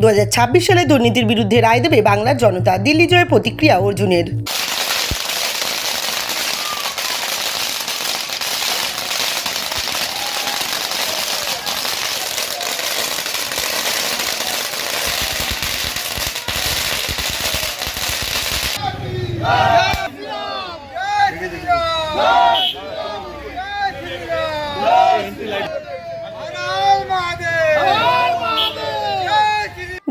দু হাজার ছাব্বিশ সালে দুর্নীতির বিরুদ্ধে রায় দেবে বাংলার জনতা। দিল্লি জয়ের প্রতিক্রিয়া অর্জুনের।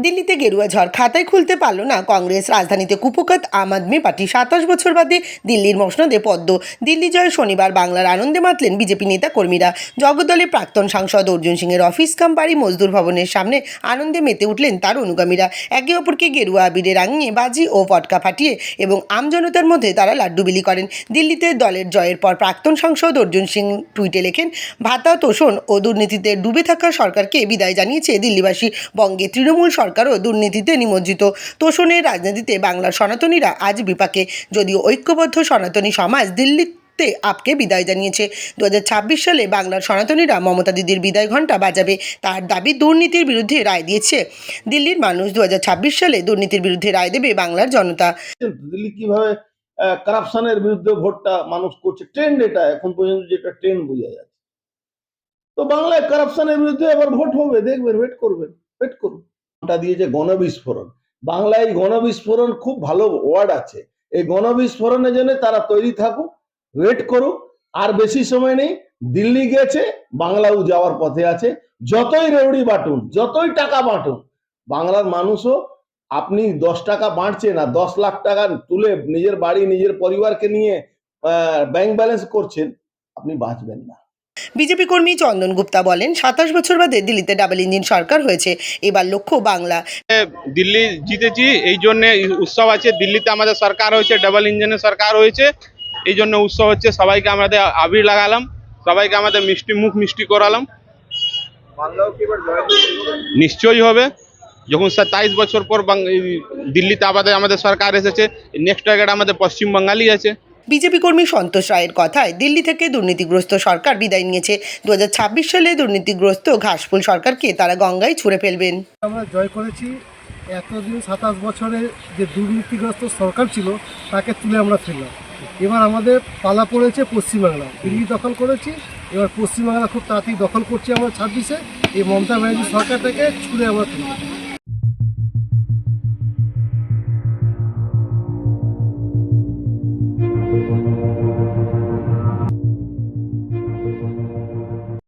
দিল্লিতে গেরুয়া ঝড় খাতায় খুলতে পারল না কংগ্রেস। রাজধানীতে কুপকাত আম আদমি পার্টি। সাতাশ বছর বাদে দিল্লির মসনদে পদ্ম। দিল্লি জয় শনিবার বাংলার আনন্দে মাতলেন বিজেপি নেতা কর্মীরা। জগদলের প্রাক্তন সাংসদ অর্জুন সিংয়ের অফিস কাম বাড়ি মজদুর ভবনের সামনে আনন্দে মেতে উঠলেন তার অনুগামীরা। একে অপরকে গেরুয়া আবিরে রাঙিয়ে বাজি ও পটকা ফাটিয়ে এবং আমজনতার মধ্যে তারা লাড্ডু বিলি করেন। দিল্লিতে দলের জয়ের পর প্রাক্তন সাংসদ অর্জুন সিং টুইটে লেখেন, ভাতা, তোষণ ও দুর্নীতিতে ডুবে থাকা সরকারকে বিদায় জানিয়েছে দিল্লিবাসী। বঙ্গে তৃণমূল সরকারও দুর্নীতিতে নিমজ্জিত। তোষণের রাজনীতিতে বাংলার সনাতনীরা আজ বিপাকে। যদিও ঐক্যবদ্ধ সনাতনী সমাজ দিল্লিতে আপকে বিদায় জানিয়েছে। দু হাজার ছাব্বিশ সালে বাংলার সনাতনীরা মমতা দিদির বিদায় ঘণ্টা বাজাবে। তার দাবি দুর্নীতির বিরুদ্ধে রায় দিয়েছে। দিল্লির মানুষ দু হাজার ছাব্বিশ সালে দুর্নীতির বিরুদ্ধে রায় দেবে বাংলার জনতা। দিল্লি কীভাবে কারাপশনের বিরুদ্ধে ভোটটা মানুষ করছে? ট্রেন্ড এটা, এখন পর্যন্ত যেটা ট্রেন্ড বোঝা যাচ্ছে। তো বাংলায় কারাপশনের বিরুদ্ধে আবার ভোট হবে, দেখবেন ওয়েট করবেন ওয়েট করুন। ওটা দিয়েছে গণবিস্ফোরণ। বাংলায় গণবিস্ফোরণ খুব ভালো ওয়ার্ড আছে। এই গণবিস্ফোরণের জন্য তারা তৈরি থাকুক ওয়েট করুক, আর বেশি সময় নেই, দিল্লি গেছে, বাংলাও যাওয়ার পথে আছে। যতই রেউড়ি বাটুন, যতই টাকা বাটুন, বাংলার মানুষও আপনি দশ টাকা বাঁটছেন আর দশ লাখ টাকা তুলে নিজের বাড়ি, নিজের পরিবারকে নিয়ে ব্যাংক ব্যালেন্স করছেন, আপনি বাঁচবেন না। বিজেপি কর্মী চন্দন গুপ্তা বলেন, সাতাশ বছর বাদে দিল্লিতে ডাবল ইঞ্জিন সরকার হয়েছে। এবার লক্ষ্য বাংলা। দিল্লি জিতেছি, এই জন্য উৎসব আছে। দিল্লিতে আমাদের সরকার হয়েছে ডাবল ইঞ্জিনের সরকার হয়েছে। এই জন্য উৎসব হচ্ছে, সবাইকে আমাদের আবির লাগালাম, সবাইকে আমাদের মিষ্টি, মুখ মিষ্টি করালাম। নিশ্চয়ই হবে। যখন সাতাইশ বছর পর দিল্লিতে আমাদের আমাদের সরকার এসেছে নেক্সট টার্গেট আমাদের পশ্চিমবাঙ্গালই আছে। বিজেপি কর্মী সন্তোষ রায়ের কথায় দিল্লি থেকে দুর্নীতিগ্রস্ত সরকার বিদায় নিয়েছে। দু সালে দুর্নীতিগ্রস্ত ঘাসফুল সরকারকে তারা গঙ্গায় ছুঁড়ে ফেলবেন। আমরা জয় করেছি। এতদিন সাতাশ বছরে যে দুর্নীতিগ্রস্ত সরকার ছিল, তাকে তুলে আমরা ফেললাম। এবার আমাদের পালা পড়েছে পশ্চিমবাংলা। দিল্লি দখল করেছি। এবার পশ্চিমবাংলা খুব তাড়াতাড়ি দখল করছি আমরা ছাব্বিশে। এই মমতা ব্যানার্জি সরকারটাকে ছুঁড়ে আমরা তুলব